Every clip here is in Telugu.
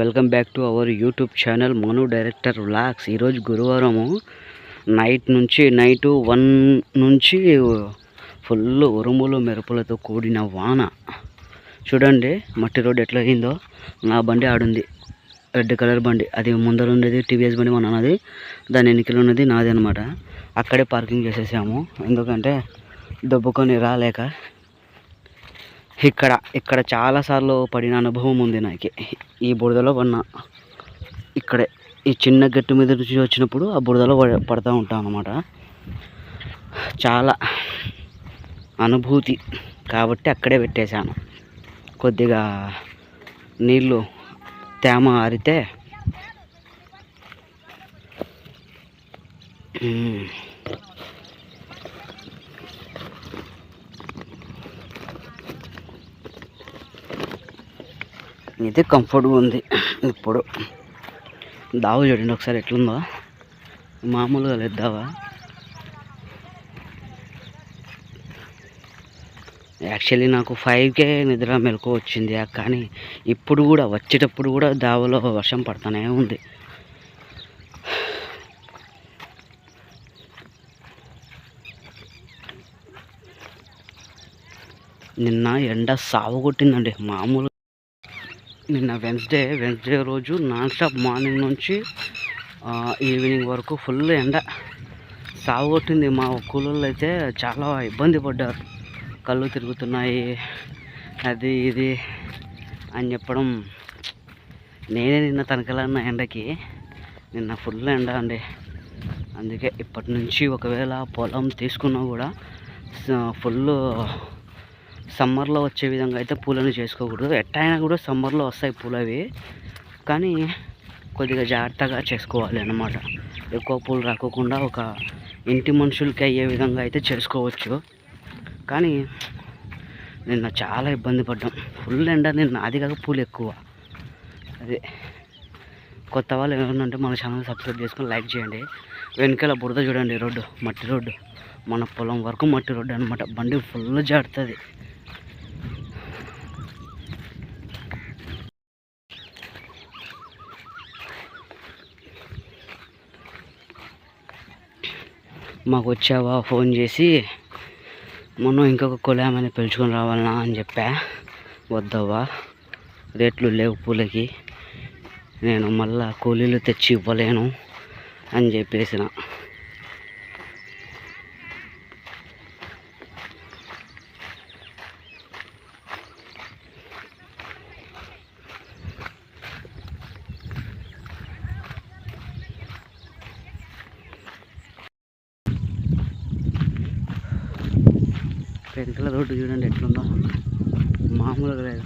Welcome back to our YouTube channel Manu director vlogs. ఈరోజు గురువారము నైట్ నుంచి నైట్ వన్ నుంచి ఫుల్ ఉరుములు మెరుపులతో కూడిన వాన. చూడండి మట్టి రోడ్ ఎట్లా అయిందో నా బండి ఆడుంది. రెడ్ కలర్ బండి. అది ముందర ఉండేది టీవీఎస్ బండి మా అన్నది దాని ఎన్నికలు ఉన్నది నాది అనమాట అక్కడే పార్కింగ్ చేసేసాము. ఎందుకంటే దొబ్బుకొని రాలేక ఇక్కడ ఇక్కడ చాలాసార్లు పడిన అనుభవం ఉంది నాకు. ఈ బురదలో పడిన ఇక్కడే ఈ చిన్న గట్టు మీద నుంచి వచ్చినప్పుడు ఆ బురదలో పడ- ఉంటాం అన్నమాట. చాలా అనుభూతి కాబట్టి అక్కడే పెట్టేశాను. కొద్దిగా నీళ్ళు తేమ ఆరితే మ్మ్. కంఫర్ట్గా ఉంది. ఇప్పుడు దావా చూడండి ఒకసారి ఎట్లుందో. మామూలుగా లేదు దావా. యాక్చువల్లీ నాకు ఫైవ్కే నిద్ర మెలకు వచ్చింది కానీ ఇప్పుడు కూడా వచ్చేటప్పుడు కూడా దావలో వర్షం పడుతూనే ఉంది. నిన్న ఎండ సాగు కొట్టిందండి మామూలు నిన్న వెన్స్డే వెన్స్డే రోజు నాన్ స్టాప్ మార్నింగ్ నుంచి ఈవినింగ్ వరకు ఫుల్ ఎండ. సాగొట్టింది మా కూలీలు అయితే చాలా ఇబ్బంది పడ్డారు. కళ్ళు తిరుగుతున్నాయి అది ఇది అని చెప్పడం నేనే నిన్న తనకలన్న ఎండకి నిన్న ఫుల్ ఎండ అండి. అందుకే ఇప్పటి నుంచి ఒకవేళ పొలం తీసుకున్నా కూడా ఫుల్ సమ్మర్లో వచ్చే విధంగా అయితే పూలను చేసుకోకూడదు. ఎట్టయినా కూడా సమ్మర్లో వస్తాయి పూలు అవి. కానీ కొద్దిగా జాగ్రత్తగా చేసుకోవాలి అన్నమాట. ఎక్కువ పూలు రాకోకుండా ఒక ఇంటి మనుషులకి అయ్యే విధంగా అయితే చేసుకోవచ్చు. కానీ నిన్న చాలా ఇబ్బంది పడ్డాం. ఫుల్ ఎండ నిన్న. అది కాక పూలు ఎక్కువ. అదే. కొత్త వాళ్ళు ఏమన్నంటే మన ఛానల్ సబ్స్క్రైబ్ చేసుకొని లైక్ చేయండి. వెనకాల బురద చూడండి రోడ్డు మట్టి రోడ్డు. మన పొలం వరకు మట్టి రోడ్డు అనమాట బండి ఫుల్ జాడుతుంది మాకు వచ్చావా ఫోన్ చేసి మనం ఇంకొక కులామని పిలుచుకొని రావాలనా? అని చెప్పా. వద్దావా రేట్లు లేవు పూలకి. నేను మళ్ళా కూలీలు తెచ్చి ఇవ్వలేను అని చెప్పేసిన. వెనకాల రోడ్డు చూడండి ఎట్లుందో. మామూలుగా లేదు.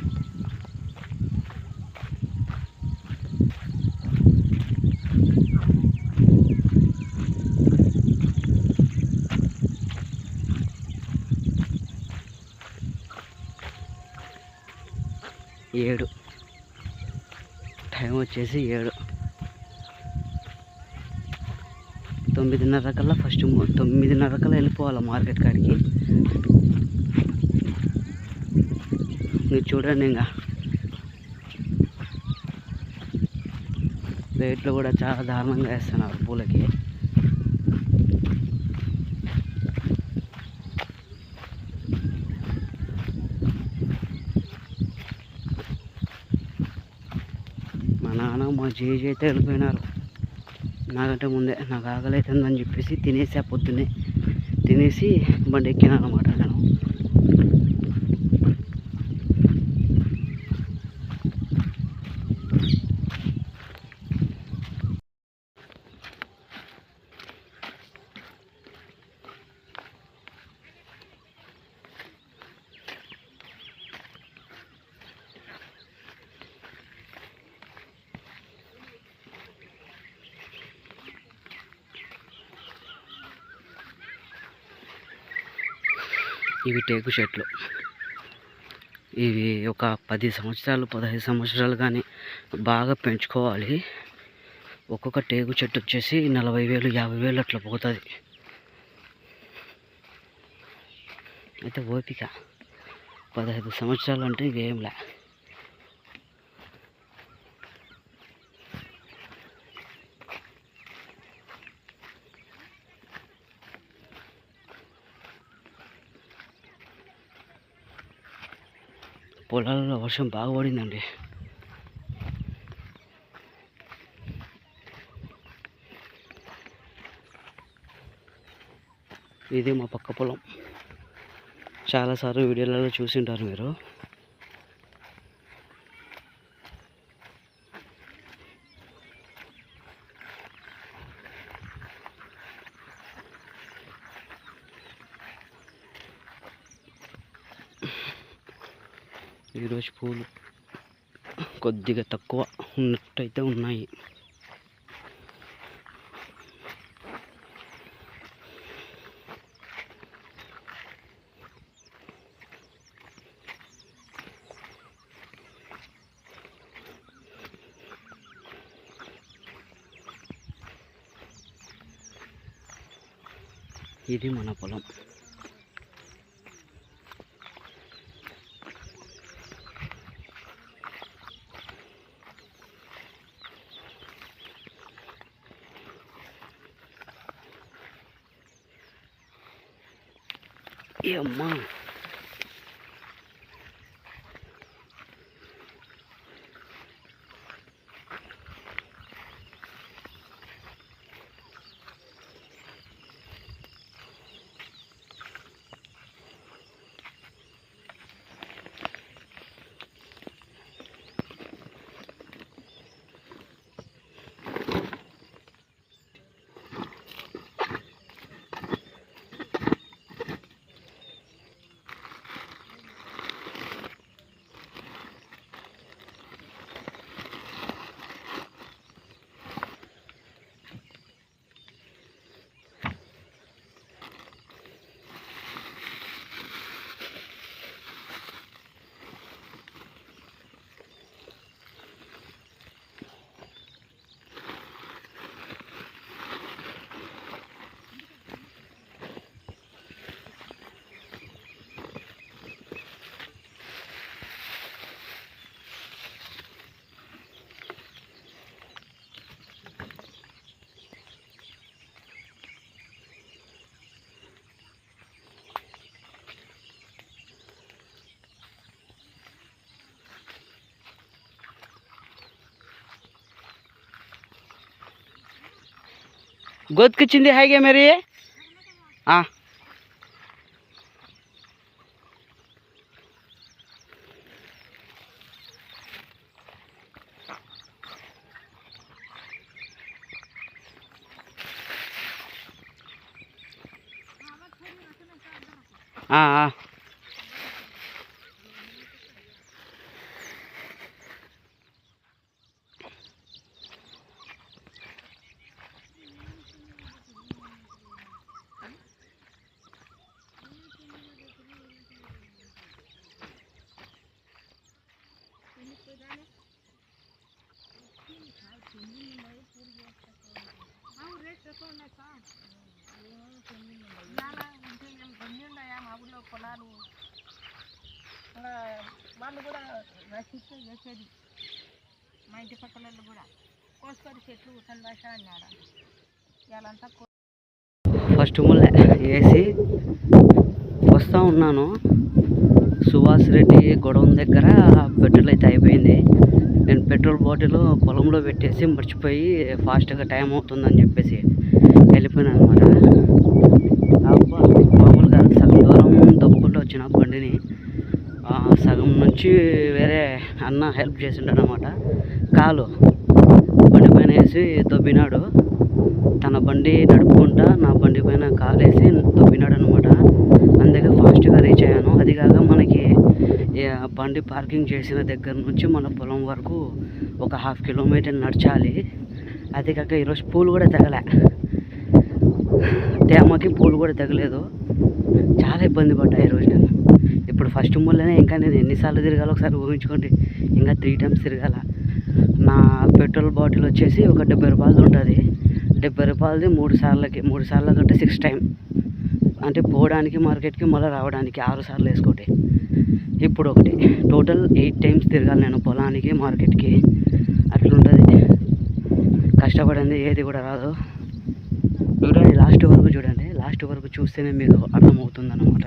ఏడు. టైం వచ్చేసి ఏడు. తొమ్మిదిన్నర కల్లా ఫస్ట్ తొమ్మిదిన్నర కల్లా వెళ్ళిపోవాలి మార్కెట్ కాడికి? మీరు చూడండి ఇంకా. రేట్లు కూడా చాలా దారుణంగా వేస్తున్నారు పూలకి. మా నాన్న మా జేజీ అయితే వెళ్ళిపోయినారు. నాకంటే ముందే నాకు ఆకలి అవుతుందని చెప్పేసి తినేసి ఆ పొద్దున్నే. తినేసి బండి ఎక్కినాను అనమాట ఇవి టేకు చెట్లు. ఇవి ఒక పది సంవత్సరాలు పదహైదు సంవత్సరాలు కానీ బాగా పెంచుకోవాలి. ఒక్కొక్క టేకు చెట్టు వచ్చేసి నలభై వేలు యాభై వేలు అట్లా పోతుంది. అయితే ఓపిక. పదహైదు సంవత్సరాలు అంటే ఇంకేంలే పొలాలలో వర్షం బాగా పడిందండి. ఇది మా పక్క పొలం. చాలాసార్లు వీడియోలలో చూసింటారు మీరు. ఈరోజు పూలు కొద్దిగా తక్కువ ఉన్నట్టయితే ఉన్నాయి ఇది మన పొలం Irmão. అమ్మా గొతుకొచ్చింది హాయిగా మరి ఆ. ఆ, ఊళ్ళో వాళ్ళు కూడా రచిస్తే చేసేది. మా ఇంటి పక్కల కూడా. కోసుకొని చెట్లు సందాష అన్నాడు. ఇవాళంతా ఫస్ట్ ముల్లె వేసి వస్తూ ఉన్నాను. సుభాష్ రెడ్డి గొడవ దగ్గర పెట్రోల్ అయితే అయిపోయింది. నేను పెట్రోల్ బాటిల్ పొలంలో పెట్టేసి మర్చిపోయి ఫాస్ట్గా టైం అవుతుందని చెప్పేసి వెళ్ళిపోయాను అనమాట అబ్బా మామూలుగా సగం దూరం తప్పుకుంటూ వచ్చిన బండిని. సగం నుంచి వేరే అన్న హెల్ప్ చేసిండు అనమాట కాలు బండి పైన వేసి దొబ్బినాడు. తన బండి నడుపుకుంటా నా బండి పైన కాలు వేసి దొబ్బినాడు అనమాట అందుకే ఫాస్ట్గా రీచ్ అయ్యాను. అది కాక మనకి బండి పార్కింగ్ చేసిన దగ్గర నుంచి మన పొలం వరకు ఒక హాఫ్ కిలోమీటర్ నడచాలి. అదే కాక ఈరోజు పూలు కూడా తగలే. తేమకి పూలు కూడా తగలేదు. చాలా ఇబ్బంది పడ్డా ఈరోజు నేను ఇప్పుడు ఫస్ట్ మూలనే ఇంకా నేను ఎన్నిసార్లు తిరగాలో ఒకసారి ఊహించుకోండి. ఇంకా త్రీ టైమ్స్ తిరగాల. నా పెట్రోల్ బాటిల్ వచ్చేసి ఒక డెబ్బై రూపాయలది ఉంటుంది. డెబ్బై రూపాయలది మూడు సార్లకి మూడు సార్ల కంటే సిక్స్ టైం అంటే పోవడానికి మార్కెట్కి మళ్ళీ రావడానికి ఆరు సార్లు వేసుకోటి. ఇప్పుడు ఒకటి. టోటల్ ఎయిట్ టైమ్స్ తిరగాలి నేను పొలానికి మార్కెట్కి. అట్లుంటుంది. కష్టపడింది ఏది కూడా రాదు. చూడండి లాస్ట్ వరకు చూడండి. లాస్ట్ వరకు చూస్తేనే మీకు అర్థమవుతుంది అనమాట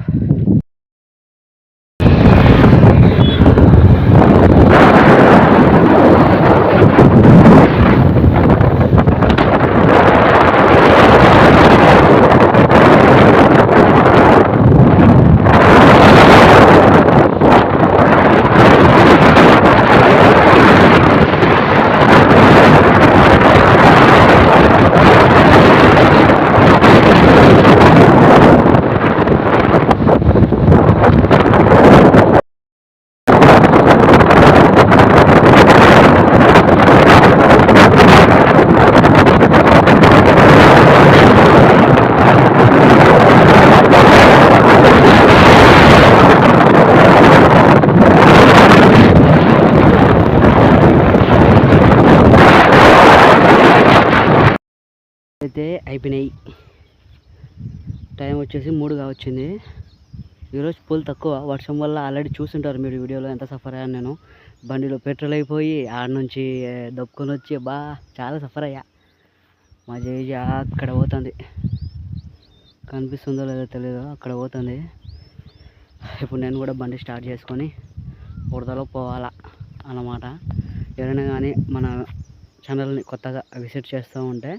అయితే అయిపోయినాయి. టైం వచ్చేసి మూడుగా వచ్చింది ఈరోజు పూలు తక్కువ. వర్షం వల్ల ఆల్రెడీ చూసుంటారు మీరు వీడియోలో ఎంత సఫర్ అయ్యాను నేను. బండిలో పెట్రోల్ అయిపోయి ఆడ నుంచి దప్పుకొని వచ్చి బా చాలా సఫర్ అయ్యా. మా జేజీ అక్కడ పోతుంది. కనిపిస్తుందో లేదో తెలియదు అక్కడ పోతుంది. ఇప్పుడు నేను కూడా బండి స్టార్ట్ చేసుకొని బురదలో పోవాలా అన్నమాట. ఎవరైనా కానీ మన ఛానల్ని కొత్తగా విజిట్ చేస్తూ ఉంటే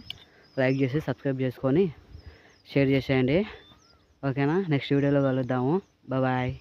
లైక్ చేసి సబ్స్క్రైబ్ చేసుకొని షేర్ చేసేయండి. ఓకేనా? నెక్స్ట్ వీడియోలో కలుద్దాము. బాయ్